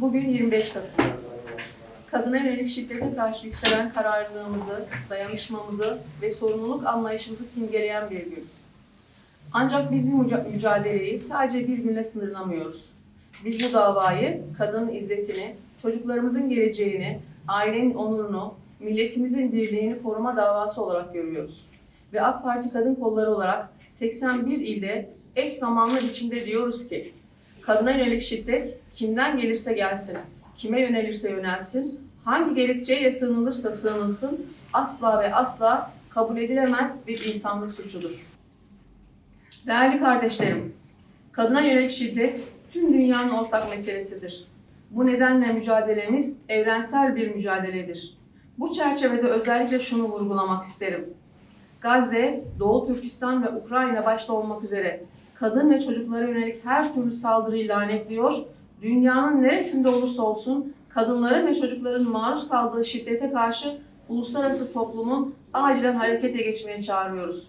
Bugün 25 Kasım. Kadına yönelik şiddete karşı yükselen kararlılığımızı, dayanışmamızı ve sorumluluk anlayışımızı simgeleyen bir gün. Ancak biz bu müca- mücadeleyi sadece bir günle sınırlamıyoruz. Biz bu davayı, kadının izzetini, çocuklarımızın geleceğini, ailenin onurunu, milletimizin dirliğini koruma davası olarak görüyoruz. Ve AK Parti Kadın Kolları olarak 81 ilde eş zamanlı biçimde diyoruz ki, kadına yönelik şiddet kimden gelirse gelsin, kime yönelirse yönelsin, hangi gerekçeyle sığınılırsa sığınılsın, asla ve asla kabul edilemez bir insanlık suçudur. Değerli kardeşlerim, kadına yönelik şiddet tüm dünyanın ortak meselesidir. Bu nedenle mücadelemiz evrensel bir mücadeledir. Bu çerçevede özellikle şunu vurgulamak isterim. Gazze, Doğu Türkistan ve Ukrayna başta olmak üzere kadın ve çocuklara yönelik her türlü saldırıyı lanetliyor, dünyanın neresinde olursa olsun kadınların ve çocukların maruz kaldığı şiddete karşı uluslararası toplumu acilen harekete geçmeye çağırıyoruz.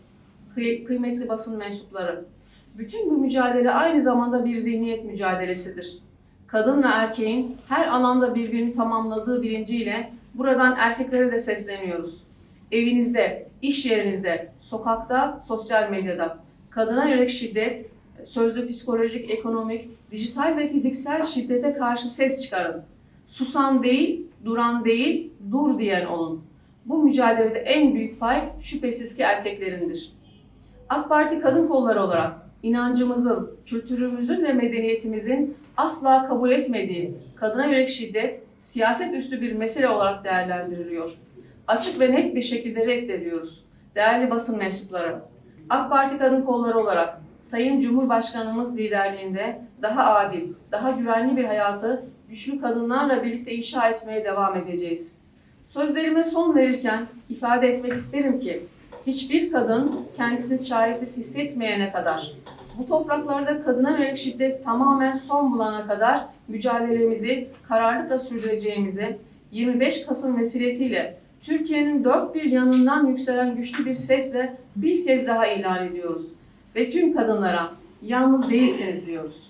Kıy- kıymetli basın mensupları, bütün bu mücadele aynı zamanda bir zihniyet mücadelesidir. Kadın ve erkeğin her alanda birbirini tamamladığı bilinciyle buradan erkeklere de sesleniyoruz. Evinizde, iş yerinizde, sokakta, sosyal medyada kadına yönelik şiddet, sözlü psikolojik, ekonomik, dijital ve fiziksel şiddete karşı ses çıkarın. Susan değil, duran değil, dur diyen olun. Bu mücadelede en büyük pay şüphesiz ki erkeklerindir. AK Parti kadın kolları olarak inancımızın, kültürümüzün ve medeniyetimizin asla kabul etmediği kadına yönelik şiddet siyaset üstü bir mesele olarak değerlendiriliyor. Açık ve net bir şekilde reddediyoruz. Değerli basın mensupları, AK Parti kadın kolları olarak Sayın Cumhurbaşkanımız liderliğinde daha adil, daha güvenli bir hayatı güçlü kadınlarla birlikte inşa etmeye devam edeceğiz. Sözlerime son verirken ifade etmek isterim ki hiçbir kadın kendisini çaresiz hissetmeyene kadar, bu topraklarda kadına yönelik şiddet tamamen son bulana kadar mücadelemizi kararlılıkla sürdüreceğimizi 25 Kasım vesilesiyle Türkiye'nin dört bir yanından yükselen güçlü bir sesle bir kez daha ilan ediyoruz. Ve tüm kadınlara yalnız değilsiniz diyoruz.